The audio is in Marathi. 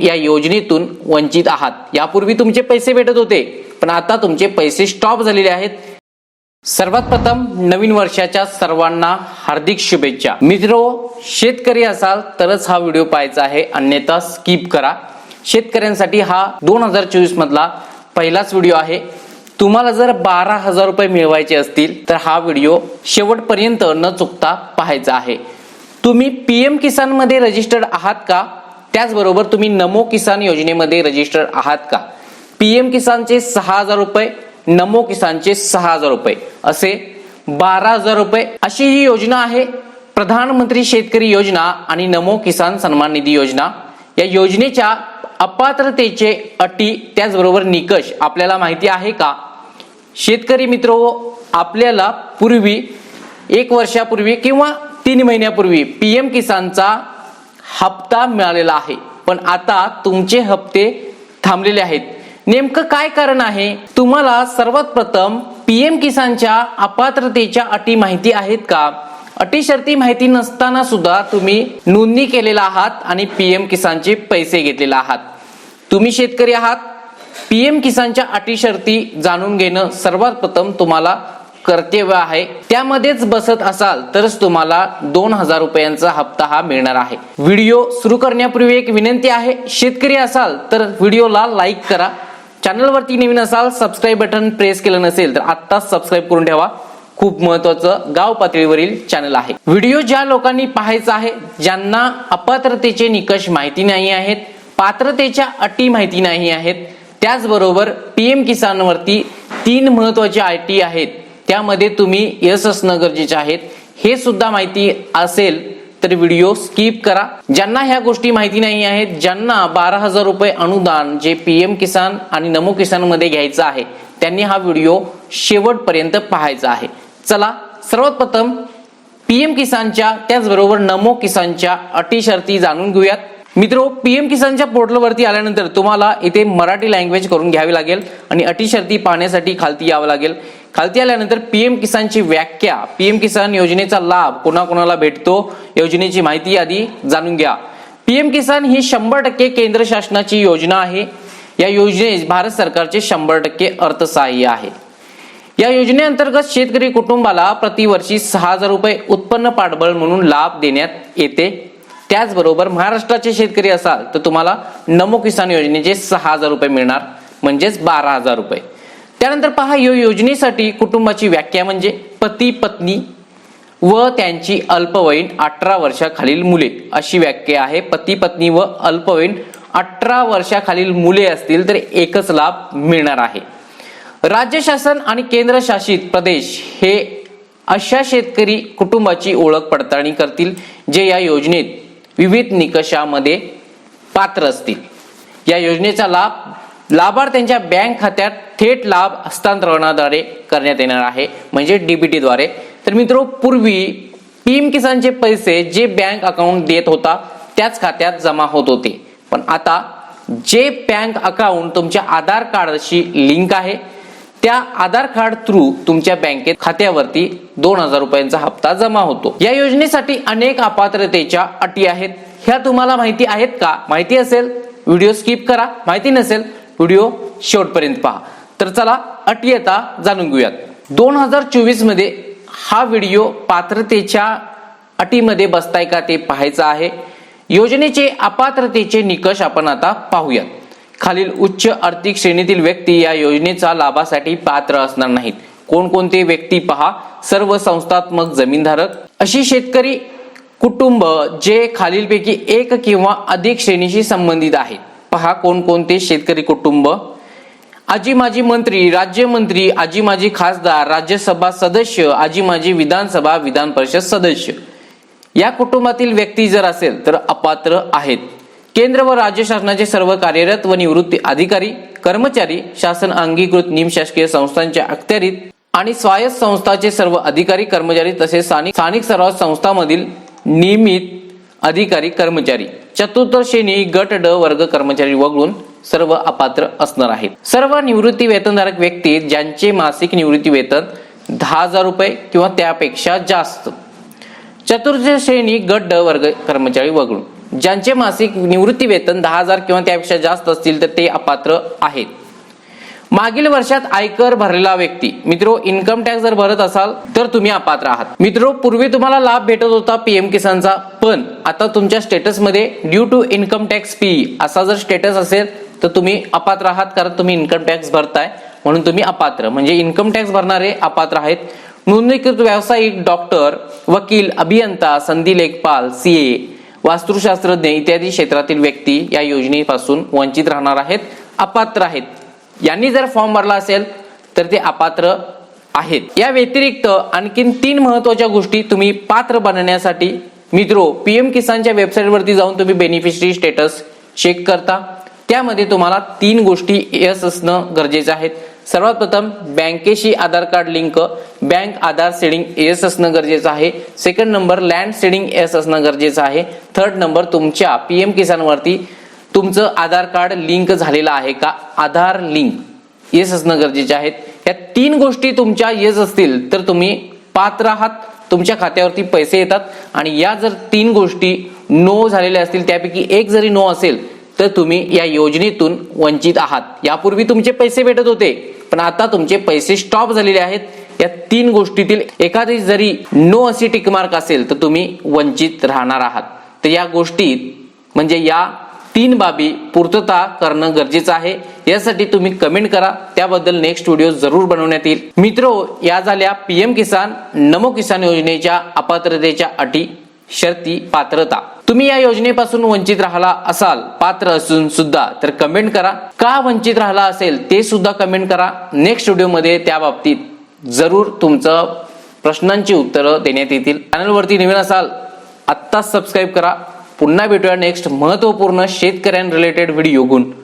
या योजनेतून वंचित आहात. यापूर्वी तुमचे पैसे भेटत होते पण आता तुमचे पैसे स्टॉप झालेले आहेत. सर्वात प्रथम नवीन वर्षाच्या सर्वांना हार्दिक शुभेच्छा. मित्रो हो, शेतकरी असाल तरच हा व्हिडिओ पाहायचा आहे अन्यथा स्किप करा. शेतकऱ्यांसाठी हा दोन हजार चोवीस मधला पहिलाच व्हिडिओ आहे. तुम्हाला जर बारा हजार रुपये मिळवायचे असतील तर हा व्हिडिओ शेवटपर्यंत न चुकता पाहायचा आहे. तुम्ही पीएम किसानमध्ये रजिस्टर्ड आहात का? त्याचबरोबर तुम्ही नमो किसान योजनेमध्ये रजिस्टर आहात का? पीएम किसानचे सहा हजार रुपये नमो किसानचे सहा हजार रुपये. असे बारा हजार रुपये अशी ही योजना आहे. प्रधानमंत्री शेतकरी योजना आणि नमो किसान सन्मान निधी योजना. या योजनेच्या अपात्रतेचे अटी त्याचबरोबर निकष आपल्याला माहिती आहे का? शेतकरी मित्र हो, आपल्याला पूर्वी एक वर्षापूर्वी किंवा तीन महिन्यापूर्वी पीएम किसानचा हप्ता मिळालेला आहे. पण आता तुमचे हप्ते थांबलेले आहेत. नेमकं काय कारण आहे? तुम्हाला सर्वात प्रथम पीएम किसानच्या अपात्रतेच्या अटी माहिती आहेत का? अटी शर्ती माहिती नसताना सुद्धा तुम्ही नोंदणी केलेला आहात आणि पीएम किसानचे पैसे घेतलेले आहात. तुम्ही शेतकरी आहात. पीएम किसानच्या अटी शर्ती जाणून घेणं सर्वात प्रथम तुम्हाला कर्तव्य आहे. त्यामध्येच बसत असाल तरच तुम्हाला दोन हजार रुपयांचा हप्ता हा मिळणार आहे. व्हिडिओ सुरू करण्यापूर्वी एक विनंती आहे. शेतकरी असाल तर व्हिडिओला लाईक करा. चॅनलवरती नवीन असाल सबस्क्राईब बटन प्रेस केलं नसेल तर आत्ताच सबस्क्राईब करून ठेवा. खूप महत्वाचं गाव पातळीवरील चॅनल आहे. व्हिडिओ ज्या लोकांनी पाहायचा आहे ज्यांना अपात्रतेचे निकष माहिती नाही आहेत पात्रतेच्या अटी माहिती नाही आहेत त्याचबरोबर पीएम किसानवरती तीन महत्त्वाचे अटी आहेत. त्यामध्ये तुम्ही यश असणं गरजेचे आहेत हे सुद्धा माहिती असेल तर व्हिडिओ स्किप करा. ज्यांना ह्या गोष्टी माहिती नाही आहेत ज्यांना बारा हजार रुपये अनुदान जे पीएम किसान आणि नमो किसानमध्ये घ्यायचं आहे त्यांनी हा व्हिडिओ शेवटपर्यंत पाहायचा आहे. चला सर्वात प्रथम पीएम किसानच्या त्याचबरोबर नमो किसानच्या अटी शर्ती जाणून घेऊयात. मित्रो पीएम किसानच्या पोर्टलवरती आल्यानंतर तुम्हाला इथे मराठी लँग्वेज करून घ्यावी लागेल आणि अटी शर्ती पाहण्यासाठी खालती यावं लागेल. खालती आल्यानंतर पीएम किसानची व्याख्या पीएम किसान योजनेचा लाभ कोणाकोणाला भेटतो योजनेची माहिती आधी जाणून घ्या. पीएम किसान ही शंभर टक्के केंद्र शासनाची योजना आहे. या योजनेस भारत सरकारचे शंभर टक्के अर्थसहाय्य आहे. या योजनेअंतर्गत शेतकरी कुटुंबाला प्रतिवर्षी सहा हजार रुपये उत्पन्न पाठबळ म्हणून लाभ देण्यात येते. त्याचबरोबर महाराष्ट्राचे शेतकरी असाल तर तुम्हाला नमो किसान योजनेचे सहा हजार रुपये मिळणार म्हणजेच बारा हजार रुपये. त्यानंतर पहा या योजनेसाठी कुटुंबाची व्याख्या म्हणजे पती पत्नी व त्यांची अल्पवयीन अठरा वर्षाखालील मुले. अशी व्याख्या आहे. पती पत्नी व अल्पवयीन अठरा वर्षाखालील मुले असतील तर एकच लाभ मिळणार आहे. राज्य शासन आणि केंद्र शासित प्रदेश हे अशा शेतकरी कुटुंबाची ओळख पडताळणी करतील जे या योजनेत विविध निकषामध्ये पात्र असतील. या योजनेचा लाभ लाभार्थ्यांच्या बँक खात्यात थेट लाभ हस्तांतरणाद्वारे करण्यात येणार आहे. म्हणजे डीबीटीद्वारे तर मित्रो पूर्वी पीएम किसानचे पैसे जे बँक अकाउंट देत होता त्याच खात्यात जमा होत होते. पण आता जे बँक अकाउंट तुमच्या आधार कार्डशी लिंक आहे त्या आधार कार्ड थ्रू तुमच्या बँकेत खात्यावरती दोन हजार रुपयांचा हप्ता जमा होतो. या योजनेसाठी अनेक अपात्रतेच्या अटी आहेत. ह्या तुम्हाला माहिती आहेत का? माहिती असेल? व्हिडिओ स्किप करा. माहिती नसेल व्हिडिओ शेवटपर्यंत पहा. तर चला अटी आता जाणून घेऊयात. दोन हजार चोवीसमध्ये हा व्हिडिओ पात्रतेच्या अटीमध्ये बसताय का ते पाहायचं आहे. योजनेचे अपात्रतेचे निकष आपण आता पाहूयात. खालील उच्च आर्थिक श्रेणीतील व्यक्ती या योजनेचा लाभासाठी पात्र असणार नाहीत. कोणकोणते व्यक्ती पहा. सर्व संस्थात्मक जमीनधारक. अशी शेतकरी कुटुंब जे खालीलपैकी एक किंवा अधिक श्रेणीशी संबंधित आहेत. पहा कोणकोणते शेतकरी कुटुंब. आजी माजी मंत्री राज्यमंत्री आजी माजी खासदार राज्यसभा सदस्य आजी माजी विधानसभा विधान परिषद सदस्य. या कुटुंबातील व्यक्ती जर असेल तर अपात्र आहेत. केंद्र व राज्य शासनाचे सर्व कार्यरत व निवृत्ती अधिकारी कर्मचारी शासन अंगीकृत निमशासकीय संस्थांच्या अखत्यारीत आणि स्वायत्त संस्थाचे सर्व अधिकारी कर्मचारी तसेच स्थानिक स्थानिक सर्व संस्थांमधील नियमित अधिकारी कर्मचारी. चतुर्थ श्रेणी गट ड वर्ग कर्मचारी वगळून सर्व अपात्र असणार आहेत. सर्व निवृत्ती वेतनधारक व्यक्ती ज्यांचे मासिक निवृत्ती वेतन दहा हजार रुपये किंवा त्यापेक्षा जास्त. चतुर्थ श्रेणी गट ड वर्ग कर्मचारी वगळून ज्यांचे मासिक निवृत्ती वेतन दहा हजार किंवा त्यापेक्षा जास्त असतील तर ते अपात्र आहेत. मागील वर्षात आयकर भरलेला व्यक्ती. मित्रो इन्कम टॅक्स जर भरत असाल तर तुम्ही अपात्र आहात. मित्रो पूर्वी तुम्हाला लाभ भेटत होता पीएम किसानचा पण आता तुमच्या स्टेटसमध्ये due to income tax P असा जर स्टेटस असेल तर तुम्ही अपात्र आहात कारण तुम्ही इन्कम टॅक्स भरताय. म्हणून तुम्ही अपात्र. म्हणजे इन्कम टॅक्स भरणारे अपात्र आहेत. नोंदणीकृत व्यावसायिक डॉक्टर वकील अभियंता संधी लेखपाल सीए वास्तुशास्त्रज्ञ इत्यादी क्षेत्रातील व्यक्ती या योजनेपासून वंचित राहणार आहेत अपात्र आहेत. यांनी जर फॉर्म भरला असेल तर ते अपात्र आहेत. या व्यतिरिक्त आणखीन तीन महत्त्वाच्या गोष्टी तुम्ही पात्र बनण्यासाठी मित्रो पीएम किसानच्या वेबसाईटवरती जाऊन तुम्ही बेनिफिशरी स्टेटस चेक करता. त्यामध्ये तुम्हाला तीन गोष्टी यस असणं गरजेचं आहे सर्वात प्रथम बँकेशी Aadhaar card link bank Aadhaar seeding yes असणं गरजेचं आहे. Second number land seeding yes असणं गरजेचं आहे. थर्ड नंबर तुमच्या पीएम किसानवरती तुमचं आधार कार्ड लिंक झालेलं आहे का? आधार लिंक. येस असणं गरजेचे आहेत. या तीन गोष्टी तुमच्या येस असतील तर तुम्ही पात्र आहात तुमच्या खात्यावरती पैसे येतात आणि या जर तीन गोष्टी नो झालेल्या असतील त्यापैकी एक जरी नो असेल तर तुम्ही या योजनेतून वंचित आहात. यापूर्वी तुमचे पैसे भेटत होते पण आता तुमचे पैसे स्टॉप झालेले आहेत. या तीन गोष्टीतील एखादी जरी नो अशी टिकमार्क असेल तर तुम्ही वंचित राहणार आहात. तर या गोष्टीत म्हणजे या तीन बाबी पूर्तता करणं गरजेचं आहे. यासाठी तुम्ही कमेंट करा. त्याबद्दल नेक्स्ट व्हिडिओ जरूर बनवण्यात येईल. मित्रो या झाल्या पीएम किसान नमो किसान योजनेच्या अपात्रतेच्या अटी. शर्ती पात्रता. तुम्ही या योजनेपासून वंचित राहिला असाल पात्र असून सुद्धा तर कमेंट करा. का वंचित राहिला असेल ते सुद्धा कमेंट करा. नेक्स्ट व्हिडिओमध्ये त्या बाबतीत जरूर तुमचं प्रश्नांची उत्तरं देण्यात येतील. चॅनलवरती नवीन असाल आत्ताच सबस्क्राईब करा. पुन्हा भेटूया नेक्स्ट महत्त्वपूर्ण शेतकऱ्यां रिलेटेड व्हिडिओ गुण